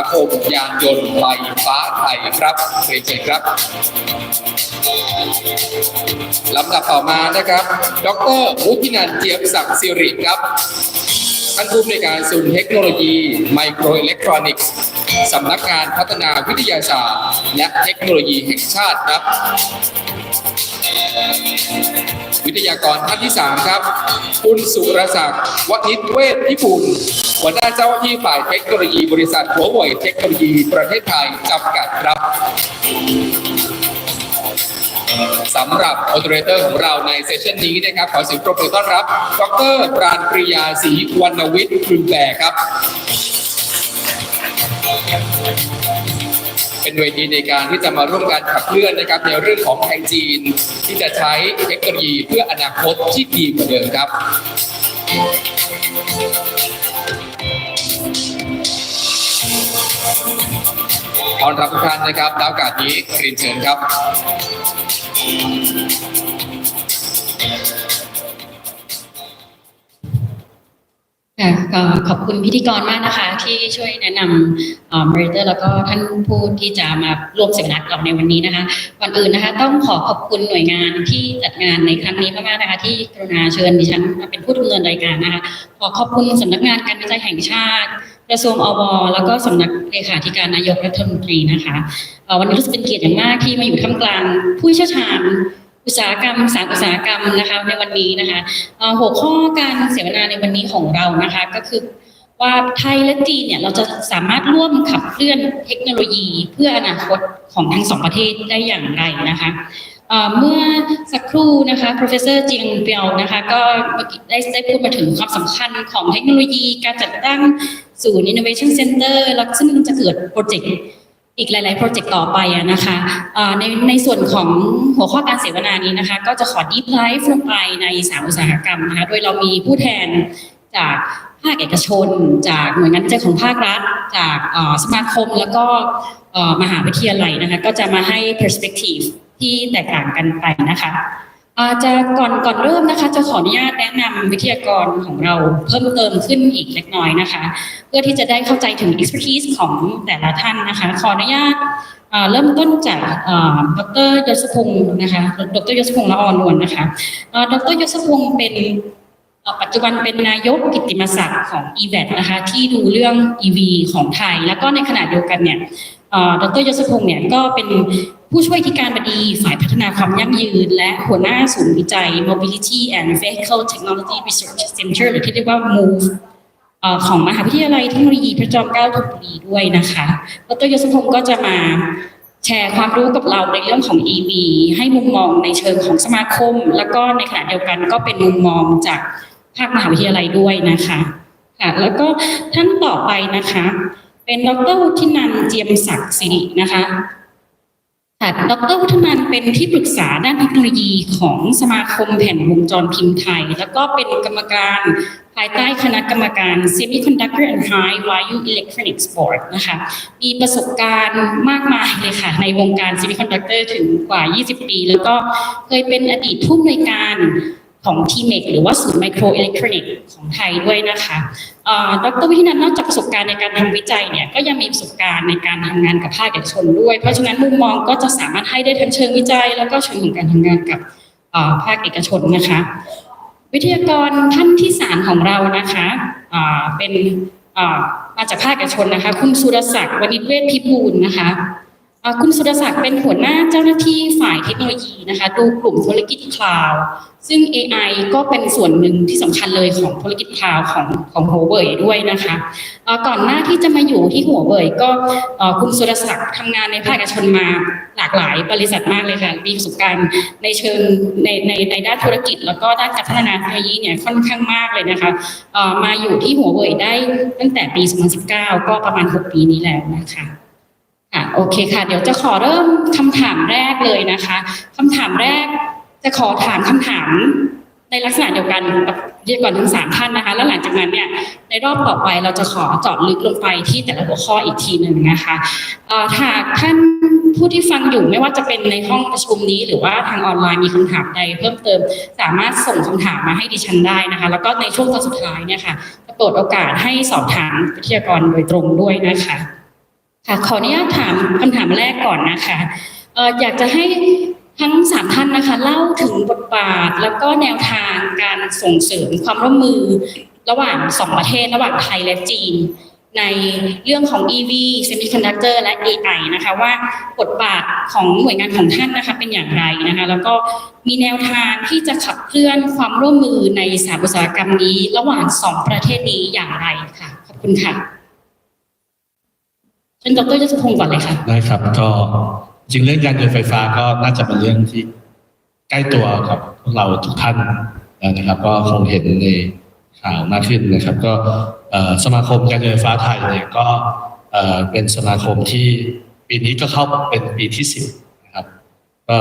าคมยานยนต์ไฟฟ้าไทยครับเรียนเชิญครับลำดับต่อมานะครับ ดรวุฒินันเจียมศักดิ์สิริครับท่านผู้อำนวยการศูนย์เทคโนโลยีไมโครอิเล็กทรอนิกส์สำนักงานพัฒนาวิทยาศาสตร์ และเทคโนโลยีแห่งชาติครับ วิทยากรท่านที่ 3 ครับ คุณสุรศักดิ์วณิชเวชพิบูล หัวหน้าเจ้าหน้าที่ฝ่ายเทคโนโลยีบริษัทหัวเว่ยเทคโนโลยีประเทศไทยจำกัดครับสำหรับโอเปอเรเตอร์ของเราในเซสชันนี้นะครับ ขอเสียงปรบมือต้อนรับ ดรปราณปริยาศรีวรรณวิทย์คุณแบครับ เป็นเวทีในการที่จะมาร่วมกันขับเคลื่อนนะครับ ในเรื่องของไทยจีน ที่จะใช้เทคโนโลยีเพื่ออนาคตที่ดีกว่าเดิมครับ ตอนรับทุกท่านนะครับแล้วกาสนี้เรีนเชิญครับ ค่ะก็ขอบคุณพิธีกรมากนะคะ ที่ช่วยแนะนำเมริเตอร์แล้วก็ท่านผู้ที่จะมาร่วมเสวนากับเราในวันนี้นะคะก่อนอื่นนะคะ ต้องขอขอบคุณหน่วยงานที่จัดงานในครั้งนี้มากๆนะคะ ที่กรุณาเชิญดิฉันมาเป็นผู้ดำเนินรายการนะคะ ขอขอบคุณสำนักงานการวิจัยแห่งชาติ กระทรวงอวแล้วก็สำนักเลขาธิการนายกรัฐมนตรีนะคะวันนี้รู้สึกเป็นเกียรติอย่างมากที่มาอยู่ท่ามกลางผู้เชี่ยวชาญอุตสาหกรรมสารอุตสาหกรรมนะคะในวันนี้นะคะหัวข้อการเสวนาในวันนี้ของเรานะคะก็คือว่าไทยและจีนเนี่ยเราจะสามารถร่วมขับเคลื่อนเทคโนโลยีเพื่ออนาคตของทั้งสองประเทศได้อย่างไรนะคะ เมื่อสักครู่นะคะ professor จียงเปียวนะคะก็ได้ได้พูดมาถึงความสำคัญของเทคโนโลยีการจัดตั้งศูนย์ innovation center แล้วซึ่งจะเกิดโปรเจกต์อีกหลาย ๆ โปรเจกต์ต่อไปนะคะในในส่วนของหัวข้อการเสวนานี้นะคะ ก็จะขอ deep dive ลงไปในสามอุตสาหกรรมนะคะ โดยเรามีผู้แทนจากภาคเอกชน จากหน่วยงานวิจัยของภาครัฐ จากสมาคมแล้วก็มหาวิทยาลัยนะคะ ก็จะมาให้ perspective ที่แตกต่างกันไปนะคะอาจะก่อนก่อนเริ่มนะคะ จะขออนุญาตแนะนำวิทยากรของเราเพิ่มเติมขึ้นอีกเล็กน้อยนะคะ เพื่อที่จะได้เข้าใจถึง expertise ของแต่ละท่านนะคะ ขออนุญาตเริ่มต้นจากดรยศพงศ์นะคะดรยศพงศ์ละออนวลนะคะดรยศพงศ์เป็นปัจจุบันเป็นนายกกิติมศักดิ์ของ e v a นะคะที่ดูเรื่อง EV ของไทย แล้วก็ในขณะเดียวกันเนี่ย ดรยศพงศ์เนี่ยก็เป็นผู้ช่วยที่การบดีฝ่ายพัฒนาความยั่งยืน และหัวหน้าศูนย์วิจัย Mobility and Vehicle Technology Research Center หรือที่เรียกว่า MOVE อของมหาวิทยาลัยเทคโนโลยีพระจอมเกล้าธนบุรีด้วยนะคะดรยศพงศ์ก็จะมาแชร์ความรู้กับเราในเรื่องของ EV ให้มุมมองในเชิงของสมาคม แล้วก็ในขณะเดียวกันก็เป็นมุมมองจากภาคมหาวิทยาลัยด้วยนะคะค่ะแล้วก็ท่านต่อไปนะคะ เป็นดรวุฒินันเจียมศักดิ์สิรินะคะค่ะดรวุฒินันเป็นที่ปรึกษาด้านเทคโนโลยีของสมาคมแผ่นวงจรพิมพ์ไทย แล้วก็เป็นกรรมการภายใต้คณะกรรมการ Semiconductor and High Value Electronics Board นะคะ มีประสบการณ์มากมายเลยค่ะ ในวงการ Semiconductor ถึงกว่า 20 ปี แล้วก็เคยเป็นอดีตผู้อำนวยการของ t m e c หรือว่าศูนย์ไมโครอิเล็กทรอนิกส์ของไทยด้วยนะคะ ดรวิทินันนอกจากประสบการณ์ในการทำวิจัยเนี่ยก็ยังมีประสบการณ์ในการทำงานกับภาคเอกชนด้วย เพราะฉะนั้นมุมมองก็จะสามารถให้ได้ทั้งเชิงวิจัย แล้วก็เชิงของการทำงานกับภาคเอกชนนะคะ วิทยากรท่านที่สามของเรานะคะเป็นมาจากภาคเอกชนนะคะ คุณสุรศักดิ์วณิชเวชพิบูลนะคะ คุณสุรศักดิ์เป็นหัวหน้าเจ้าหน้าที่ฝ่ายเทคโนโลยีนะคะดูกลุ่มธุรกิจคลาวด์ซึ่ง AI ก็เป็นส่วนหนึ่งที่สำคัญเลยของธุรกิจคลาวด์ของของหัวเว่ยด้วยนะคะก่อนหน้าที่จะมาอยู่ที่หัวเว่ยก็คุณสุรศักดิ์ทำงานในภาคเอกชนมาหลากหลายบริษัทมากเลยค่ะมีประสบการณ์ในเชิงในในในด้านธุรกิจ แล้วก็ด้านการพัฒนาเทคโนโลยีเนี่ยค่อนข้างมากเลยนะคะมาอยู่ที่หัวเว่ยได้ตั้งแต่ปี 2019 ก็ประมาณ 6 ปีนี้แล้วนะคะ ค่ะโอเคค่ะ เดี๋ยวจะขอเริ่มคำถามแรกเลยนะคะคำถามแรกจะขอถามคำถามในลักษณะเดียวกันกับเรียกก่อนทั้งสามท่านนะคะ แล้วหลังจากนั้นเนี่ยในรอบต่อไปเราจะขอเจาะลึกลงไปที่แต่ละหัวข้ออีกทีหนึ่งนะคะหากท่านผู้ที่ฟังอยู่ไม่ว่าจะเป็นในห้องประชุมนี้ หรือว่าทางออนไลน์มีคำถามใดเพิ่มเติม สามารถส่งคำถามมาให้ดิฉันได้นะคะ แล้วก็ในช่วงตอนสุดท้ายเนี่ยค่ะจะเปิดโอกาสให้สอบถามวิทยากรโดยตรงด้วยนะคะ ค่ะขออนุญาตถามคำถามแรกก่อนนะคะเอออยากจะให้ทั้งสามท่านนะคะ เล่าถึงบทบาทแล้วก็แนวทางการส่งเสริมความร่วมมือ ระหว่างสองประเทศระหว่างไทยและจีน ในเรื่องของ EV Semiconductor และ AI นะคะ ว่าบทบาทของหน่วยงานของท่านนะคะเป็นอย่างไรนะคะ แล้วก็มีแนวทางที่จะขับเคลื่อนความร่วมมือในสาอุตสาหกรรมนี้ ระหว่างสองประเทศนี้อย่างไรค่ะขอบคุณค่ะ เชิญดรยศพงศ์ก่อนเลยค่ะ ได้ครับ ก็จริงเรื่องยานยนต์ไฟฟ้าก็น่าจะเป็นเรื่องที่ใกล้ตัวกับพวกเราทุกท่านนะครับ ก็คงเห็นในข่าวมากขึ้นนะครับ ก็สมาคมยานยนต์ไฟฟ้าไทยเนี่ยก็เป็นสมาคมที่ปีนี้ก็เข้าเป็นปีที่สิบนะครับก็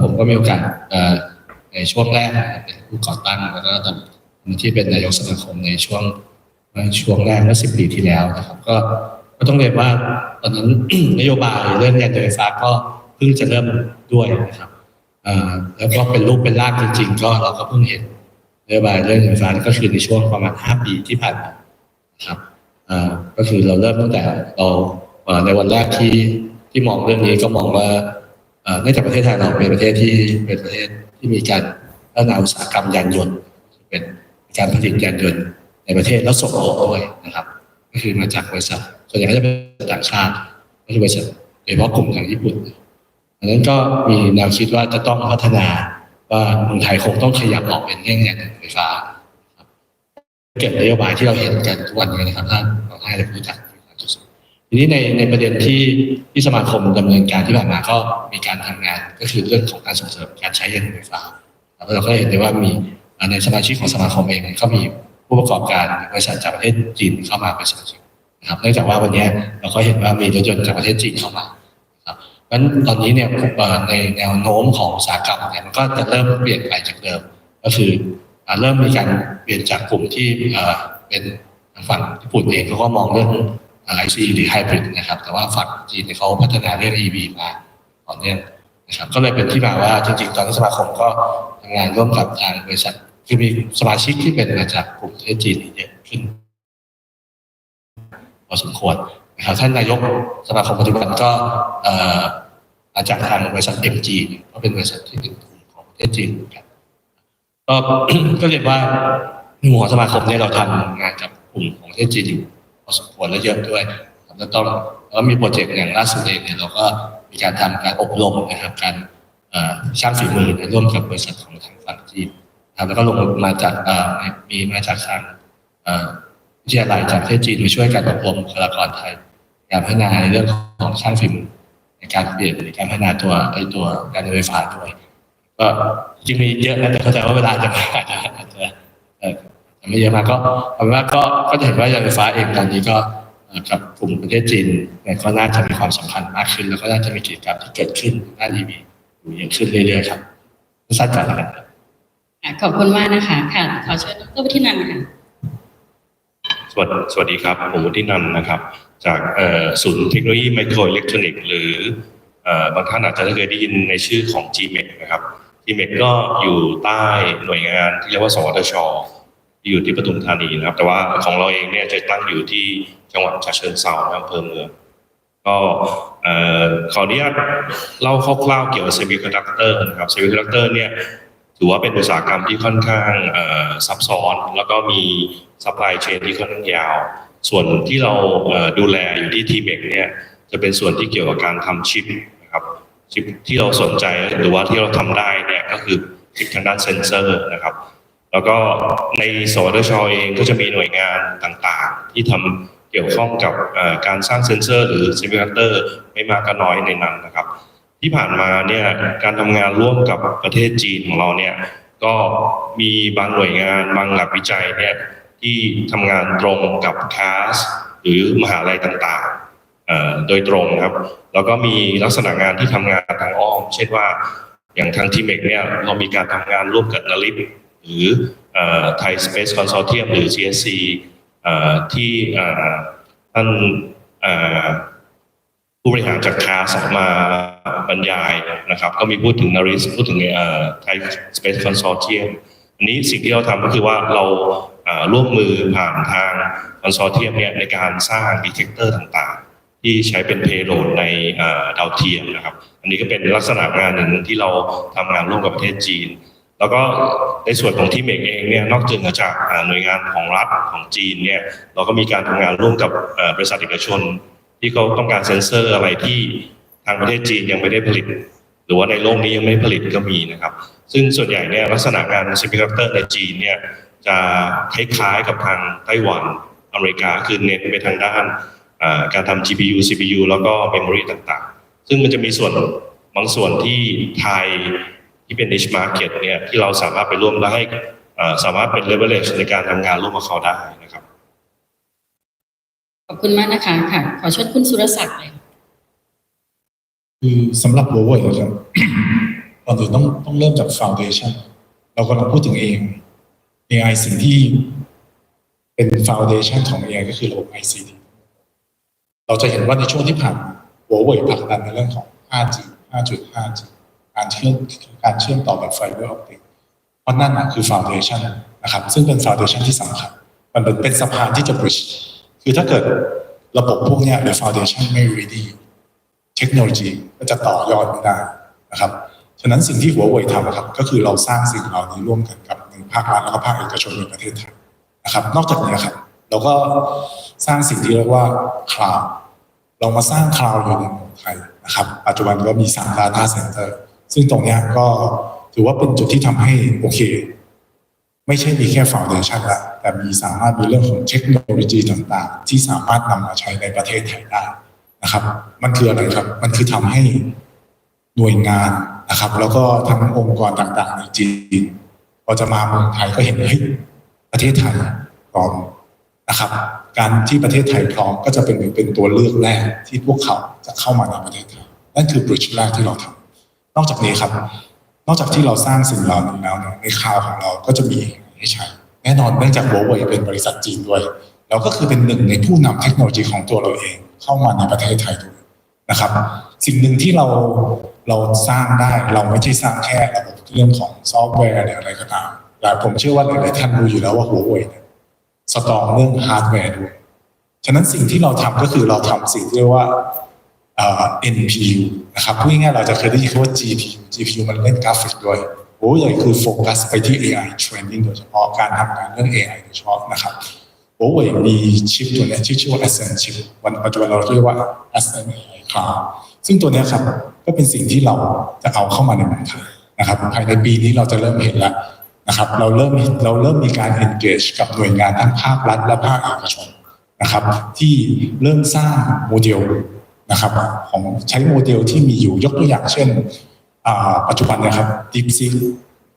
ผมก็มีโอกาสในช่วงแรกเป็นผู้ก่อตั้งแล้วก็ตอนที่เป็นนายกสมาคมในช่วงช่วงแรกเมื่อสิบปีที่แล้วนะครับ ก็ ก็ต้องเรียนว่าตอนนั้น นโยบายเรื่องยานยนต์ไฟฟ้าก็เพิ่งจะเริ่มด้วยนะครับแล้วก็เป็นรูปเป็นร่างจริง ๆ ก็เราก็เพิ่งเห็นนโยบายเรื่องยานยนต์ไฟฟ้าก็คือในช่วงประมาณห้าปีที่ผ่านมานะครับก็คือเราเริ่มตั้งแต่เราเอ่อในวันแรกที่ที่มองเรื่องนี้ก็มองว่าเอ่อเนื่องจากประเทศไทยเราเป็นประเทศที่เป็นประเทศที่มีการพัฒนาอุตสาหกรรมยานยนต์ เป็นการผลิตยานยนต์ในประเทศแล้วส่งออกด้วยนะครับ ก็คือมาจากบริษัท ส่วนใหญ่ก็จะเป็นต่างชาติก็คือบริษัทโดยเฉพาะกลุ่มทางญี่ปุ่นอันนั้นก็มีแนวคิดว่าจะต้องพัฒนาว่าเมืองไทยคงต้องขยับออกเป็นเรื่องยานยนต์ไฟฟ้าเกิดนโยบายที่เราเห็นกันทุกวันนี้นะครับท่านเราให้เรารู้จักทีนี้ในในประเด็นที่ที่สมาคมดำเนินการที่ผ่านมาก็มีการทำงานก็คือเรื่องของการส่งเสริมการใช้ยานไฟฟ้าแล้วเราก็เห็นได้ว่ามีในสมาชิกของสมาคมเองเนี่ยก็มีผู้ประกอบการบริษัทจากประเทศจีนเข้ามาเป็นสมาชิก ครับเนื่องจากว่าวันนี้เราก็เห็นว่ามีรถยนต์จากประเทศจีนเข้ามาครับเพราะฉะนั้นตอนนี้เนี่ยในแนวโน้มของอุตสาหกรรมเนี่ยมันก็จะเริ่มเปลี่ยนไปจากเดิม ก็คือเริ่มมีการเปลี่ยนจากกลุ่มที่เป็นฝั่งญี่ปุ่นเองเขาก็มองเรื่องไอซีหรือไฮบริดนะครับ แต่ว่าฝั่งจีนเนี่ยเขาพัฒนาเรื่อง EV มาต่อเนื่องนะครับก็เลยเป็นที่มาว่าจริงๆ ตอนนี้สมาคมก็ทำงานร่วมกับทางบริษัทคือมีสมาชิกที่เป็นมาจากกลุ่มประเทศจีนเยอะขึ้น พอสมควรนะครับท่านนายกสมาคมปัจจุบันก็อ่อมาจากทางบริษัท MG ก็เป็นบริษัทที่เป็นของประเทศจีนครับก็ก็เรียกว่าหมู่ของสมาคมเนี่ยเราทำงานกับกลุ่มของประเทศจีนอยู่พอสมควรและเยอะด้วยแล้วต้องแล้วมีโปรเจกต์อย่างล่าสุดเองเนี่ยเราก็มีการทำการอบรมนะครับการช่างฝีมือร่วมกับบริษัทของทางฝั่งจีนครับแล้วก็ลงมาจากมีมาจากทาง วิทยาลัยจากประเทศจีนมาช่วยกันอบรมบุคลากรไทยการพัฒนาในเรื่องของช่างฝีมือในการเปลี่ยนในการพัฒนาตัวไอตัวการไฟฟ้าด้วย ก็จริงมีเยอะนะแต่เข้าใจว่าเวลาจะไม่อาจจะอาจจะเออจะไม่เยอะมากก็เอาเป็นว่าก็ก็จะเห็นว่ายานไฟฟ้าเองตอนนี้ก็กับกลุ่มประเทศจีนเนี่ยก็น่าจะมีความสำคัญมากขึ้น แล้วก็น่าจะมีกิจกรรมที่เกิดขึ้นด้าน EV อยู่เยอะขึ้นเรื่อยๆครับสั้นๆก่อนแล้วครับค่ะขอบคุณมากนะคะค่ะขอเชิญดรวิทินันท์ค่ะ สวัสดีสวัสดีครับ ผมวุฒินันท์นะครับ จากศูนย์เทคโนโลยีไมโครอิเล็กทรอนิกส์หรืออบางท่านอาจจะเคยได้ยินในชื่อของ GMEC นะครับ GMEC ก็อยู่ใต้หน่วยงานที่เรียกว่าสวทชที่อยู่ที่ปทุมธานีนะครับ แต่ว่าของเราเองเนี่ยจะตั้งอยู่ที่จังหวัดฉะเชิงเทราอำเภอเมืองก็ขออนุญาตเล่าคร่าวๆเกี่ยวกับเซมิคอนดักเตอร์นะครับเซมิคอนดักเตอร์เนี่ยถือว่าเป็นอุตสาหกรรมที่ค่อนข้างซับซ้อน แล้วก็มี ซัพพลายเชนที่ค่อนข้างยาว ส่วนที่เราดูแลอยู่ที่ทีเมกเนี่ยจะเป็นส่วนที่เกี่ยวกับการทำชิปนะครับชิปที่เราสนใจหรือว่าที่เราทำได้เนี่ยก็คือชิปทางด้านเซนเซอร์นะครับ แล้วก็ในสวทชเองก็จะมีหน่วยงานต่างๆ ที่ทำเกี่ยวข้องกับการสร้างเซนเซอร์หรือเซมิคอนเตอร์ไม่มากก็น้อยในนั้นนะครับ ที่ผ่านมาเนี่ยการทำงานร่วมกับประเทศจีนของเราเนี่ยก็มีบางหน่วยงานบางหลักวิจัยเนี่ย ที่ทำงานตรงกับคาสหรือมหาลัยต่างๆโดยตรงครับ แล้วก็มีลักษณะงานที่ทำงานทางอ้อม เช่นว่าอย่างทางทีเมกเนี่ยเรามีการทำงานร่วมกับนลิปหรือไทยสเปซคอนโซเทียมหรือ CSC เอ่อที่ท่านผู้บริหารจากคาสมาบรรยายนะครับ ก็มีพูดถึงนาริสพูดถึงไทยสเปซคอนโซเทียมอันนี้สิ่งที่เราทำก็คือว่าเรา ร่วมมือผ่านทางคอนโซเทียมเนี่ยในการสร้างดีเทคเตอร์ต่างๆ ที่ใช้เป็นเพโลดในดาวเทียมนะครับ อันนี้ก็เป็นลักษณะงานหนึ่งที่เราทำงานร่วมกับประเทศจีน แล้วก็ในส่วนของที่เมกเองเนี่ยนอกจากหน่วยงานของรัฐของจีนเนี่ยเราก็มีการทำงานร่วมกับบริษัทเอกชน ที่เขาต้องการเซ็นเซอร์อะไรที่ทางประเทศจีนยังไม่ได้ผลิต หรือว่าในโลกนี้ยังไม่ผลิตก็มีนะครับ ซึ่งส่วนใหญ่เนี่ยลักษณะงานซิมิคอนดักเตอร์ในจีนเนี่ย จะคล้ายๆกับทางไต้หวันอเมริกาคือเน้นไปทางด้านอ่าการทำ GPU CPU แล้วก็ Memory ต่างๆ ซึ่งมันจะมีส่วนบางส่วนที่ไทยที่เป็น niche market เนี่ยที่เราสามารถไปร่วมและให้อ่าสามารถเป็น leverage ในการทำงานร่วมกับเขาได้นะครับ ขอบคุณมากนะคะค่ะขอเชิญคุณสุรศักดิ์เลยคือสำหรับ w o w e r นะครับก่อนอื่นต้องต้องเริ่มจาก foundation เรากำลังพูดถึง AI AI สิ่งที่เป็น foundation ของ AI ก็คือระบบ ICT เราจะเห็นว่าในช่วงที่ผ่านมา w o w e r ผลักดันในเรื่องของ 5G 5.5G การเชื่อมการเชื่อมต่อแบบ fiber optic เพราะนั่นนะคือ foundation นะครับ ซึ่งเป็น foundation ที่สำคัญ มันเป็นเป็นสะพานที่จะ bridge คือถ้าเกิดระบบพวกนี้หรือ foundation ไม่ ready เทคโนโลยีก็จะต่อยอดไม่ได้นะครับ ฉะนั้นสิ่งที่หัวเว่ยทำนะครับ ก็คือเราสร้างสิ่งเหล่านี้ร่วมกันกับ ในภาครัฐแล้วก็ภาคเอกชนในประเทศไทยนะครับ นอกจากนี้ครับเราก็สร้างสิ่งที่เรียกว่าคลาวเรามาสร้างคลาวอยู่ในเมืองไทยนะครับ ปัจจุบันก็มี3 Data Center ซึ่งตรงนี้ก็ถือว่าเป็นจุดที่ทำให้โอเค ไม่ใช่มีแค่ฟ u n เดชันละแต่มีสามารถมีเรื่องของเทคโนโลยีต่างๆ ที่สามารถนำมาใช้ในประเทศไทยได้นะครับ มันคืออะไรครับ มันคือทำให้หน่วยงานนะครับ แล้วก็ทั้งองค์กรต่างๆในจีน อจะมาเมืองไทยก็เห็นเฮ้ยประเทศไทยพร้อมนะครับ การที่ประเทศไทยพร้อมก็จะเป็นเหมือนเป็นตัวเลือกแรกที่พวกเขาจะเข้ามาในประเทศไทยนั่นคือบริดจ์แรกที่เราทำนอกจากนี้ครับ นอกจากที่เราสร้างสิ่งเหล่านี้แล้วเนี่ยในคลาวของเราก็จะมีให้ใช้แน่นอนเนื่องจาก w o w e เป็นบริษัทจีนด้วยเราก็คือเป็นหนึ่งในผู้นำเทคโนโลยีของตัวเราเอง เข้ามาในประเทศไทยด้วยนะครับ สิ่งหนึ่งที่เราเราสร้างได้เราไม่ใช่สร้างแค่ระบบ เรื่องของซอฟต์แวร์หรืออะไรก็ตามแต่ผมเชื่อว่าหลายๆท่านรู้อยู่แล้วว่า Huawei เนี่ยสตรองเรื่องฮาร์ดแวร์ด้วย ฉะนั้นสิ่งที่เราทำก็คือเราทำสิ่งที่เรียกว่าเอ่อ NPU นะครับพูดง่ายๆเราจะเคยได้ยินคำว่า GPU GPU มันเล่นกราฟิกด้วยโอ้ใหญ่คือโฟกัสไปที่ AI training โดยเฉพาะการทำงานเรื่อง AI โดยเฉพาะนะครับโอ้ยมีชิปตัวนี้ชื่อชื่อว่า Ascend chip วันปัจจุบันเราเรียกว่า Ascend AI Cloud ซึ่งตัวนี้ครับก็เป็นสิ่งที่เราจะเอาเข้ามาในเมืองไทย นะครับภายในปีนี้เราจะเริ่มเห็นแล้วนะครับ เราเริ่มเราเริ่มมีการ engage กับหน่วยงานทั้งภาครัฐและภาคเอกชนนะครับ ที่เริ่มสร้างโมเดลนะครับของใช้โมเดลที่มีอยู่ยกตัวอย่างเช่นอ่าปัจจุบันเนะครับ DeepSeek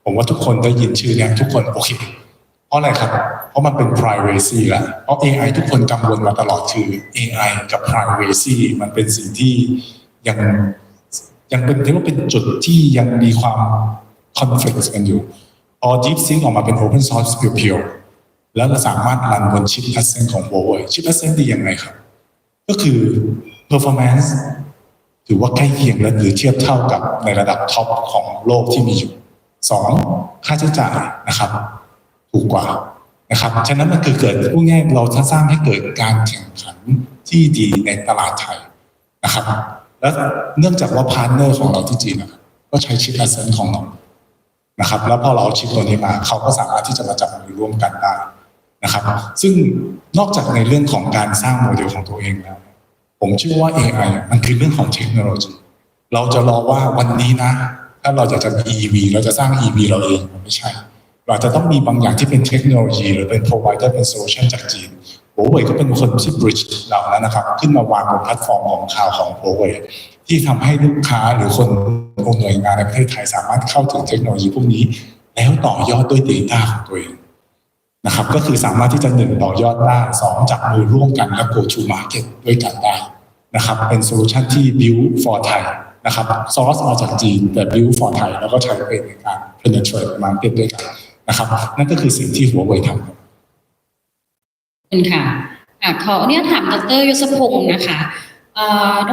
ผมว่าทุกคนได้ยินชื่อเนี้ทุกคนโอเคเพราะอะไรครับ เพราะมันเป็น privacy แหละเพราะ AI ทุกคนกังวลมาตลอดคือ AI กับ privacy มันเป็นสิ่งที่ยัง ยังเป็นเรียกว่าเป็นจุดที่ยังมีความ conflict กันอยู่พอ DeepSeek ออกมาเป็น open source เพียวๆแล้วเราสามารถรันบนชิป Ascend ของ Huawei ชิป Ascend ดียังไงครับ ก็คือ performance ถือว่าใกล้เคียงและหรือเทียบเท่ากับในระดับท็อปของโลกที่มีอยู่สองค่าใช้จ่ายนะครับ ถูกกว่านะครับ ฉะนั้นมันคือเกิดพูดง่ายเราจะสร้างให้เกิดการแข่งขันที่ดีในตลาดไทยนะครับ แล้วเนื่องจากว่าพาร์ทเนอร์ของเราที่จีนนะครับก็ใช้ชิปแอสเซนของเรานะครับ แล้วพอเราชิปตัวนี้มา เขาก็สามารถที่จะมาจับมือร่วมกันได้นะครับ ซึ่งนอกจากในเรื่องของการสร้างโมเดลของตัวเองแล้ว ผมเชื่อว่า AI อะมันคือเรื่องของเทคโนโลยี เราจะรอว่าวันนี้นะ ถ้าเราจะจะมี EV เราจะสร้าง EV เราเองมันไม่ใช่ เราจะต้องมีบางอย่างที่เป็นเทคโนโลยี หรือเป็น provider เป็น solution จากจีน โ u เว่ยก็เป็นคนที่ bridge เหล่านั้นนะครับ ขึ้นมาวางบนแพลตฟอร์มของข่าวของโ u เว่ยที่ทำให้ลูกค้าหรือคนองค์หน่วยงานในประเทศไทยสามารถเข้าถึงเทคโนโลยีพวกนี้ แล้วต่อยอดด้วย Data ของตัวเองนะครับ ก็คือสามารถที่จะหนึ่งต่อยอดได้สองจับมือร่วมกันและ go to market ด้วยกันได้นะครับ เป็นโซลูชันที่ build for Thai นะครับ source มาจากจีนแต่ build for Thai แล้วก็ใช้เป็นในการ penetrate market ด้วยกันนะครับ นั่นก็คือสิ่งที่หัวเว่ยทำ ค่ะขออนุญาตถามดรยศพงศ์นะคะเอ่อ